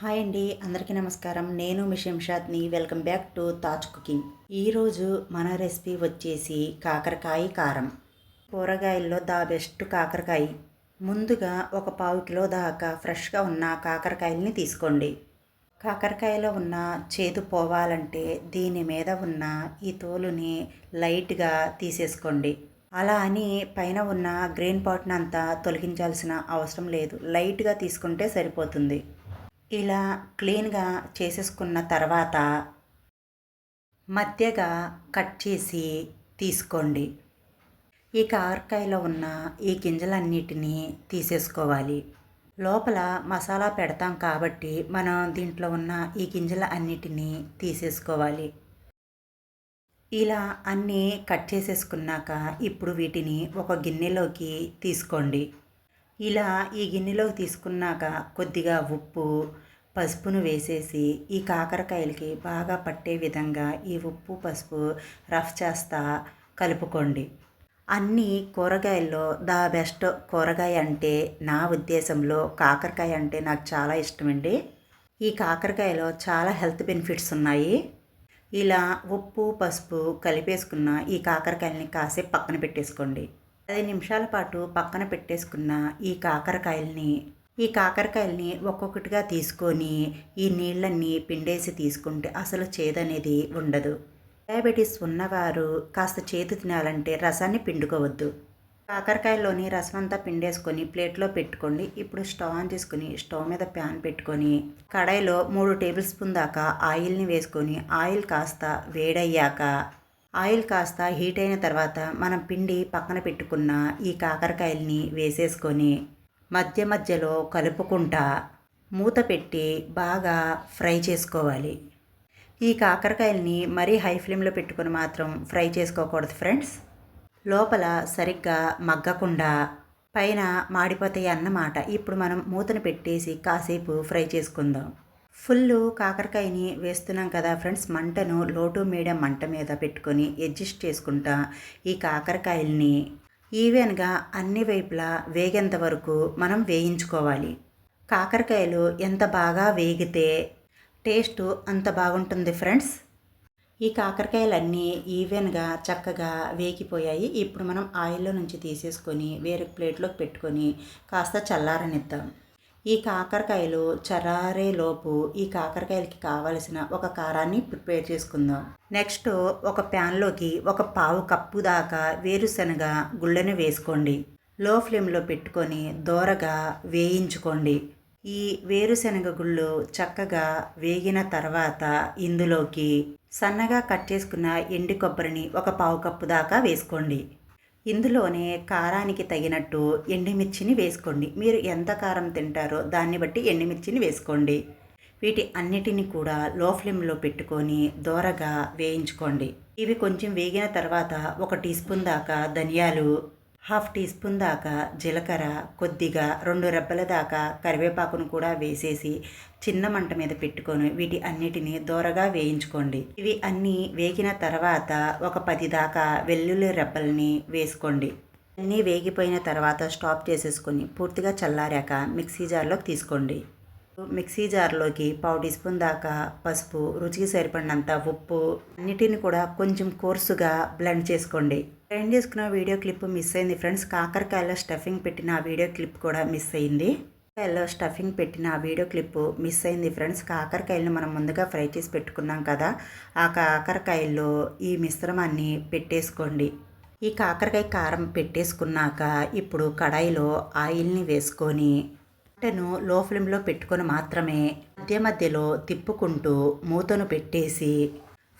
Hi అండి అందరికీ నమస్కారం. నేను మీ welcome back to Taj cooking. ఈరోజు మన రెసిపీ వచ్చేసి కాకరకాయ కారం. కూరగాయల్లో దా బెస్ట్ కాకరకాయ. ముందుగా ఒక పావు కిలో దాకా ఫ్రెష్గా ఉన్న కాకరకాయల్ని తీసుకోండి. కాకరకాయలో ఉన్న చేదు పోవాలంటే దీని మీద ఉన్న ఈ తోలుని లైట్గా తీసేసుకోండి. అలా అని పైన ఉన్న గ్రీన్ పాట్ని అంతా తొలగించాల్సిన అవసరం లేదు. లైట్గా తీసుకుంటే సరిపోతుంది. ఇలా క్లీన్గా చేసేసుకున్న తర్వాత మధ్యగా కట్ చేసి తీసుకోండి. ఈ కారకాయలో ఉన్న ఈ గింజలన్నిటినీ తీసేసుకోవాలి. లోపల మసాలా పెడతాం కాబట్టి మనం దీంట్లో ఉన్న ఈ గింజల అన్నిటినీ తీసేసుకోవాలి. ఇలా అన్నీ కట్ చేసేసుకున్నాక ఇప్పుడు వీటిని ఒక గిన్నెలోకి తీసుకోండి. ఇలా ఈ గిన్నెలోకి తీసుకున్నాక కొద్దిగా ఉప్పు పసుపును వేసేసి ఈ కాకరకాయలకి బాగా పట్టే విధంగా ఈ ఉప్పు పసుపు రఫ్ చేస్తా కలుపుకోండి. అన్ని కూరగాయల్లో ద బెస్ట్ కూరగాయ అంటే నా ఉద్దేశంలో కాకరకాయ అంటే నాకు చాలా ఇష్టమండి. ఈ కాకరకాయలో చాలా హెల్త్ బెనిఫిట్స్ ఉన్నాయి. ఇలా ఉప్పు పసుపు కలిపేసుకున్న ఈ కాకరకాయలని కాసేపు పక్కన పెట్టేసుకోండి. పది నిమిషాల పాటు పక్కన పెట్టేసుకున్న ఈ కాకరకాయల్ని ఈ కాకరకాయల్ని ఒక్కొక్కటిగా తీసుకొని ఈ నీళ్ళన్నీ పిండేసి తీసుకుంటే అసలు చేదనేది ఉండదు. డయాబెటీస్ ఉన్నవారు కాస్త చేదు తినాలంటే రసాన్ని పిండుకోవద్దు. కాకరకాయలోని రసం అంతా పిండేసుకొని ప్లేట్లో పెట్టుకోండి. ఇప్పుడు స్టవ్ ఆన్ చేసుకొని స్టవ్ మీద ప్యాన్ పెట్టుకొని కడాయిలో మూడు టేబుల్ స్పూన్ దాకా ఆయిల్ని వేసుకొని ఆయిల్ కాస్త వేడయ్యాక ఆయిల్ కాస్త హీట్ అయిన తర్వాత మనం పిండి పక్కన పెట్టుకున్న ఈ కాకరకాయల్ని వేసేసుకొని మధ్య మధ్యలో కలుపుకుంటా మూత పెట్టి బాగా ఫ్రై చేసుకోవాలి. ఈ కాకరకాయల్ని మరీ హై ఫ్లేమ్లో పెట్టుకుని మాత్రం ఫ్రై చేసుకోకూడదు ఫ్రెండ్స్. లోపల సరిగ్గా మగ్గకుండా పైన మాడిపోతాయి అన్నమాట. ఇప్పుడు మనం మూతను పెట్టేసి కాసేపు ఫ్రై చేసుకుందాం. ఫుల్ కాకరకాయని వేస్తున్నాం కదా ఫ్రెండ్స్. మంటను లోటు మీడియం మంట మీద పెట్టుకొని అడ్జస్ట్ చేసుకుంటా ఈ కాకరకాయల్ని ఈవెన్గా అన్ని వైపులా వేగేంత వరకు మనం వేయించుకోవాలి. కాకరకాయలు ఎంత బాగా వేగితే టేస్ట్ అంత బాగుంటుంది ఫ్రెండ్స్. ఈ కాకరకాయలన్నీ ఈవెన్గా చక్కగా వేగిపోయాయి. ఇప్పుడు మనం ఆయిల్లో నుంచి తీసేసుకొని వేరే ప్లేట్లోకి పెట్టుకొని కాస్త చల్లారనిద్దాం. ఈ కాకరకాయలు చరారేలోపు ఈ కాకరకాయలకి కావలసిన ఒక కారాన్ని ప్రిపేర్ చేసుకుందాం. నెక్స్ట్ ఒక ప్యాన్లోకి ఒక పావు కప్పు దాకా వేరుశనగ గుళ్ళను వేసుకోండి. లో ఫ్లేమ్లో పెట్టుకొని దోరగా వేయించుకోండి. ఈ వేరుశనగ గుళ్ళు చక్కగా వేగిన తర్వాత ఇందులోకి సన్నగా కట్ చేసుకున్న ఎండి కొబ్బరిని ఒక పావు కప్పు దాకా వేసుకోండి. ఇందులోనే కారానికి తగినట్టు ఎండుమిర్చిని వేసుకోండి. మీరు ఎంత కారం తింటారో దాన్ని బట్టి ఎండుమిర్చిని వేసుకోండి. వీటి అన్నిటిని కూడా లో ఫ్లేమ్లో పెట్టుకొని దోరగా వేయించుకోండి. ఇవి కొంచెం వేగిన తర్వాత ఒక టీ స్పూన్ దాకా ధనియాలు హాఫ్ టీ స్పూన్ దాకా జీలకర్ర కొద్దిగా రెండు రెబ్బల దాకా కరివేపాకును కూడా వేసేసి చిన్న మంట మీద పెట్టుకొని వీటి అన్నిటిని దూరగా వేయించుకోండి. ఇవి అన్నీ వేగిన తర్వాత ఒక పది దాకా వెల్లుల్లి రెబ్బల్ని వేసుకోండి. అన్నీ వేగిపోయిన తర్వాత స్టాప్ చేసేసుకొని పూర్తిగా చల్లారాక మిక్సీ జార్లోకి తీసుకోండి. మిక్సీ జార్లోకి పావు టీ స్పూన్ దాకా పసుపు రుచికి సరిపడినంత ఉప్పు అన్నిటిని కూడా కొంచెం కోర్సుగా బ్లెండ్ చేసుకోండి. బ్లెండ్ చేసుకున్న వీడియో క్లిప్ మిస్ అయింది ఫ్రెండ్స్. కాకరకాయలో స్టఫింగ్ పెట్టిన ఆ వీడియో క్లిప్ కూడా మిస్ అయింది. కాకరకాయలో స్టఫింగ్ పెట్టిన ఆ వీడియో క్లిప్ మిస్ అయింది ఫ్రెండ్స్. కాకరకాయలను మనం ముందుగా ఫ్రై చేసి పెట్టుకున్నాం కదా ఆ కాకరకాయల్లో ఈ మిశ్రమాన్ని పెట్టేసుకోండి. ఈ కాకరకాయ కారం పెట్టేసుకున్నాక ఇప్పుడు కడాయిలో ఆయిల్ని వేసుకొని మంటను లో ఫ్లేమ్లో పెట్టుకొని మాత్రమే మధ్య మధ్యలో తిప్పుకుంటూ మూతను పెట్టేసి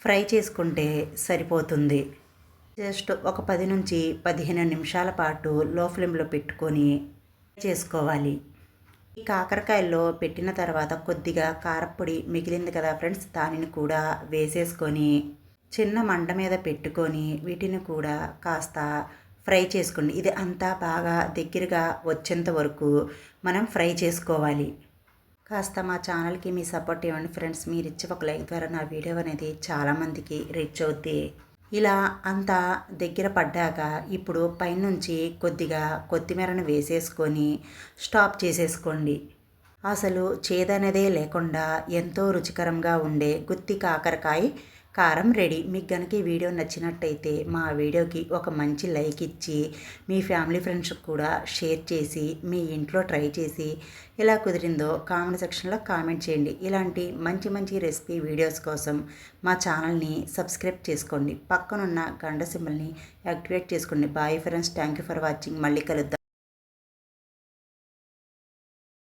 ఫ్రై చేసుకుంటే సరిపోతుంది. జస్ట్ ఒక పది నుంచి పదిహేను నిమిషాల పాటు లో ఫ్లేమ్లో పెట్టుకొని చేసుకోవాలి. ఈ కాకరకాయల్లో పెట్టిన తర్వాత కొద్దిగా కారపొడి మిగిలింది కదా ఫ్రెండ్స్ దానిని కూడా వేసేసుకొని చిన్న మంట మీద పెట్టుకొని వీటిని కూడా కాస్త ఫ్రై చేసుకోండి. ఇది అంతా బాగా దగ్గరగా వచ్చేంత వరకు మనం ఫ్రై చేసుకోవాలి. కాస్త మా ఛానల్కి మీ సపోర్ట్ ఇవ్వండి ఫ్రెండ్స్. మీరు ఇచ్చే ఒక లైక్ ద్వారా నా వీడియో అనేది చాలామందికి రీచ్ అవుద్ది. ఇలా అంతా దగ్గర పడ్డాక ఇప్పుడు పైనుంచి కొద్దిగా కొత్తిమీరను వేసేసుకొని స్టాప్ చేసేసుకోండి. అసలు చేదనేదే లేకుండా ఎంతో రుచికరంగా ఉండే గుత్తి కాకరకాయ కారం రెడీ. మీకు కనుక ఈ వీడియో నచ్చినట్టయితే మా వీడియోకి ఒక మంచి లైక్ ఇచ్చి మీ ఫ్యామిలీ ఫ్రెండ్స్కి కూడా షేర్ చేసి మీ ఇంట్లో ట్రై చేసి ఎలా కుదిరిందో కామెంట్ సెక్షన్లో కామెంట్ చేయండి. ఇలాంటి మంచి మంచి రెసిపీ వీడియోస్ కోసం మా ఛానల్ని సబ్స్క్రైబ్ చేసుకోండి. పక్కనున్న గంట సింబల్ని యాక్టివేట్ చేసుకోండి. Bye friends thank you for watching. మళ్ళీ కలుద్దాం.